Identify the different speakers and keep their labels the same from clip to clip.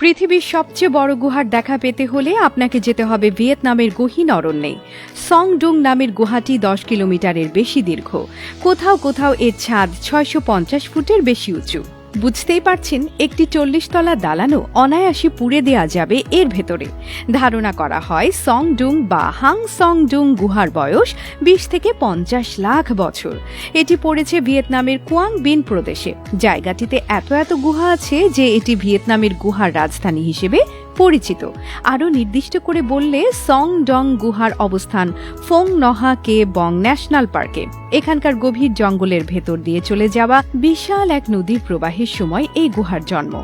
Speaker 1: পৃথিবীর সবচেয়ে বড় গুহার দেখা পেতে হলে আপনাকে যেতে হবে ভিয়েতনামের গহীন অরণ্যে সংডুং নামের গুহাটি দশ কিলোমিটারের বেশি দীর্ঘ। কোথাও কোথাও এর ছাদ ছয়শো পঞ্চাশ ফুটের বেশি উঁচু। বুঝতেই পারছেন, একটি চল্লিশ তলা দালানো অনায়াসে পুড়ে দেয়া যাবে এর ভেতরে। ধারণা করা হয় সং ডুং বা হাং সংডুং গুহার বয়স বিশ থেকে পঞ্চাশ লাখ বছর। এটি পড়েছে ভিয়েতনামের কুয়াং বিন প্রদেশে। জায়গাটিতে এত এত গুহা আছে যে এটি ভিয়েতনামের গুহার রাজধানী হিসেবে পরিচিত। আরও নির্দিষ্ট করে বললে সং ডং গুহার অবস্থান ফোং নহা কে বং ন্যাশনাল পার্কে। এখানকার গভীর জঙ্গলের ভেতর দিয়ে চলে যাওয়া বিশাল এক নদীর প্রবাহের সময় এই গুহার জন্ম।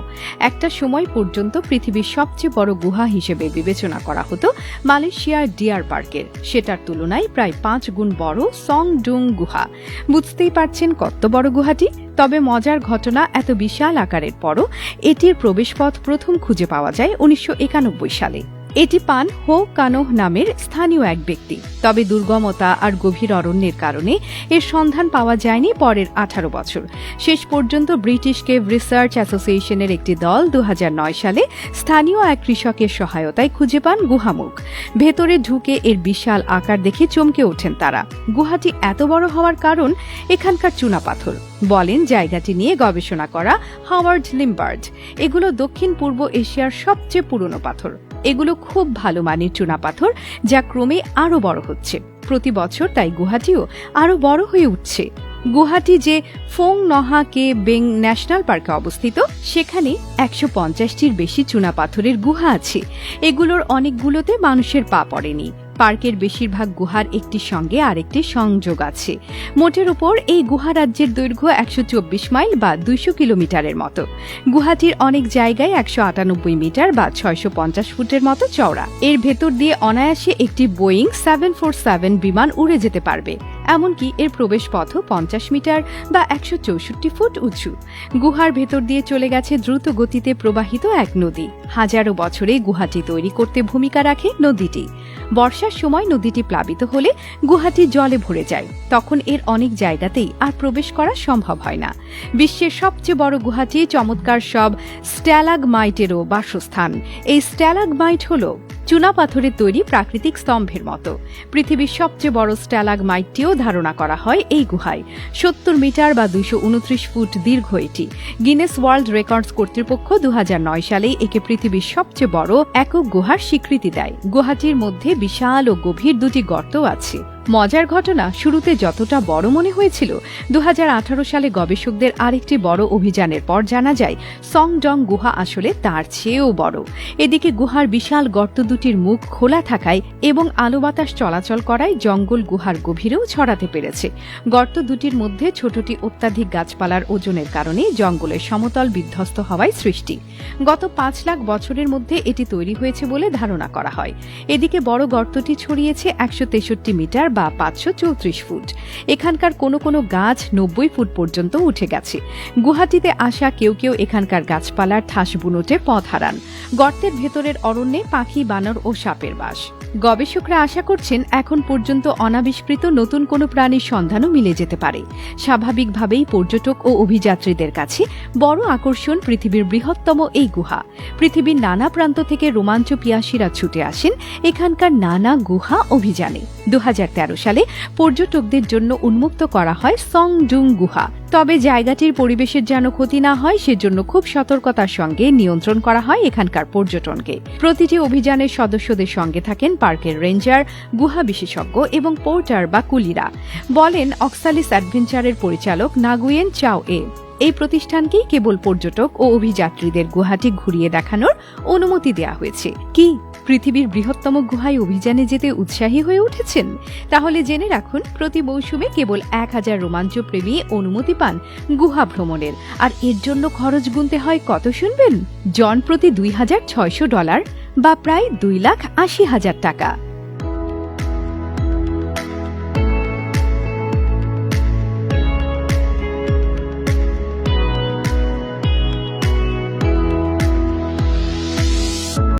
Speaker 1: একটা সময় পর্যন্ত পৃথিবীর সবচেয়ে বড় গুহা হিসেবে বিবেচনা করা হতো মালয়েশিয়ার ডিয়ার পার্কের। সেটার তুলনায় প্রায় পাঁচ গুণ বড় সং ডুং গুহা। বুঝতেই পারছেন কত বড় গুহাটি? তবে মজার ঘটনা এত বিশাল আকারের পরও এটির প্রবেশপথ প্রথম খুঁজে পাওয়া যায় উনিশশো একানব্বই সালে। এটি পান হো কানোহ নামের স্থানীয় এক ব্যক্তি। তবে দুর্গমতা আর গভীর অরণ্যের কারণে এর সন্ধান পাওয়া যায়নি পরের আঠারো বছর। শেষ পর্যন্ত ব্রিটিশ কেভ রিসার্চ অ্যাসোসিয়েশনের একটি দল দু হাজার নয় সালে স্থানীয় এক কৃষকের সহায়তায় খুঁজে পান গুহামুখ ভেতরে ঢুকে এর বিশাল আকার দেখে চমকে ওঠেন তারা। গুহাটি এত বড় হওয়ার কারণ এখানকার চুনাপাথর বলেন জায়গাটি নিয়ে গবেষণা করা হাওয়ার্ড লিম্বার্ড। এগুলো দক্ষিণ পূর্ব এশিয়ার সবচেয়ে পুরনো পাথর। এগুলো খুব ভালো মানের চুনাপাথর যা ক্রমে আরও বড় হচ্ছে। প্রতি বছর তাই গুহাটিও আরও বড় হয়ে উঠছে। গুহাটি যে ফোং নহা কে বেং ন্যাশনাল পার্কে অবস্থিত, সেখানে একশো পঞ্চাশটির বেশি চুনাপাথরের গুহা আছে। এগুলোর অনেকগুলোতে মানুষের পা পড়েনি। পার্কের বেশিরভাগ গুহার একটি সঙ্গে আরেকটি সংযোগ আছে। মোটের উপর এই গুহা রাজ্যের দৈর্ঘ্য একশো চব্বিশ মাইল বা দুইশো কিলোমিটারের মতো। গুহাটির অনেক জায়গায় একশো আটানব্বই মিটার বা ছয়শো পঞ্চাশ ফুটের মতো চওড়া। এর ভেতর দিয়ে অনায়াসে একটি বোয়িং সেভেন ফোর সেভেন বিমান উড়ে যেতে পারবে। এমনকি এর প্রবেশপথও পঞ্চাশ মিটার বা একশো চৌষট্টি ফুট উঁচু। গুহার ভেতর দিয়ে চলে গেছে দ্রুত গতিতে প্রবাহিত এক নদী। হাজারো বছরে গুহাটি তৈরি করতে ভূমিকা রাখে নদীটি। বর্ষার সময় নদীটি প্লাবিত হলে গুহাটি জলে ভরে যায়। তখন এর অনেক জায়গাতেই আর প্রবেশ করা সম্ভব হয় না। বিশ্বের সবচেয়ে বড় গুহাটি চমৎকার সব স্ট্যালাগমাইটেরও বাসস্থান। এই স্ট্যালাগমাইট হল চুনা পাথরের তৈরি প্রাকৃতিক স্তম্ভের মতো। পৃথিবীর সবচেয়ে বড় স্ট্যালাগ মাইটটিও ধারণা করা হয় এই গুহায়। সত্তর মিটার বা দুইশো উনত্রিশ ফুট দীর্ঘ এটি। গিনেস ওয়ার্ল্ড রেকর্ডস কর্তৃপক্ষ দু হাজার নয় সালে একে পৃথিবীর সবচেয়ে বড় একক গুহার স্বীকৃতি দেয়। গুহাটির মধ্যে বিশাল ও গভীর দুটি গর্ত আছে। মজার ঘটনা শুরুতে যতটা বড় মনে হয়েছিল দু হাজার আঠারো সালে গবেষকদের আরেকটি বড় অভিযানের পর জানা যায়, সংডং গুহা আসলে তার চেয়েও বড়। এদিকে গুহার বিশাল গর্ত দুটির মুখ খোলা থাকায় এবং আলো বাতাস চলাচল করায় জঙ্গল গুহার গভীরেও ছড়াতে পেরেছে। গর্ত দুটির মধ্যে ছোটটি অত্যাধিক গাছপালার ওজনের কারণে জঙ্গলের সমতল বিধ্বস্ত হওয়ায় সৃষ্টি। গত পাঁচ লাখ বছরের মধ্যে এটি তৈরি হয়েছে বলে ধারণা করা হয়। এদিকে বড় গর্তটি ছড়িয়েছে একশো তেষট্টি মিটার বা পাঁচশো চৌত্রিশ ফুট। এখানকার কোনো কোনো গাছ নব্বই ফুট পর্যন্ত উঠে গেছে। গুহাটিতে আসা কেউ কেউ এখানকার গাছপালার ঠাস বুনোটে পথ হারান। গর্তের ভেতরের অরণ্যে পাখি, বানর ও সাপের বাস। গবেষকরা আশা করছেন এখন পর্যন্ত অনাবিষ্কৃত নতুন কোনো প্রাণীর সন্ধানও মিলে যেতে পারে। স্বাভাবিকভাবেই পর্যটক ও অভিযাত্রীদের কাছে বড় আকর্ষণ পৃথিবীর বৃহত্তম এই গুহা। পৃথিবীর নানা প্রান্ত থেকে রোমাঞ্চ পিয়াসীরা ছুটে আসেন এখানকার নানা গুহা অভিযানে। দু সালে পর্যটকদের জন্য উন্মুক্ত করা হয় সং ডুং গুহা তবে জায়গাটির পরিবেশের যেন ক্ষতি না হয়, সেজন্য খুব সতর্কতার সঙ্গে নিয়ন্ত্রণ করা হয় এখানকার পর্যটনকে। প্রতিটি অভিযানের সদস্যদের সঙ্গে থাকেন পার্কের রেঞ্জার, গুহা বিশেষজ্ঞ এবং পোর্টার বা কুলিরা। বলেন, অক্সালিস অ্যাডভেঞ্চারের পরিচালক নাগুয়েন চাও এ এই প্রতিষ্ঠানকেই কেবল পর্যটক ও অভিযাত্রীদের গুহাটি ঘুরিয়ে দেখানোর অনুমতি দেওয়া হয়েছে। কি? পৃথিবীর বৃহত্তম গুহায় অভিযানে যেতে উৎসাহী হয়ে উঠেছেন, তাহলে জেনে রাখুন, প্রতি মৌসুমে কেবল এক হাজার রোমাঞ্চ প্রেমী অনুমতি পান গুহা ভ্রমণের। আর এর জন্য খরচ গুনতে হয় কত শুনবেন? জন প্রতি দুই হাজার ছয়শো ডলার বা প্রায় দুই লাখ আশি হাজার টাকা।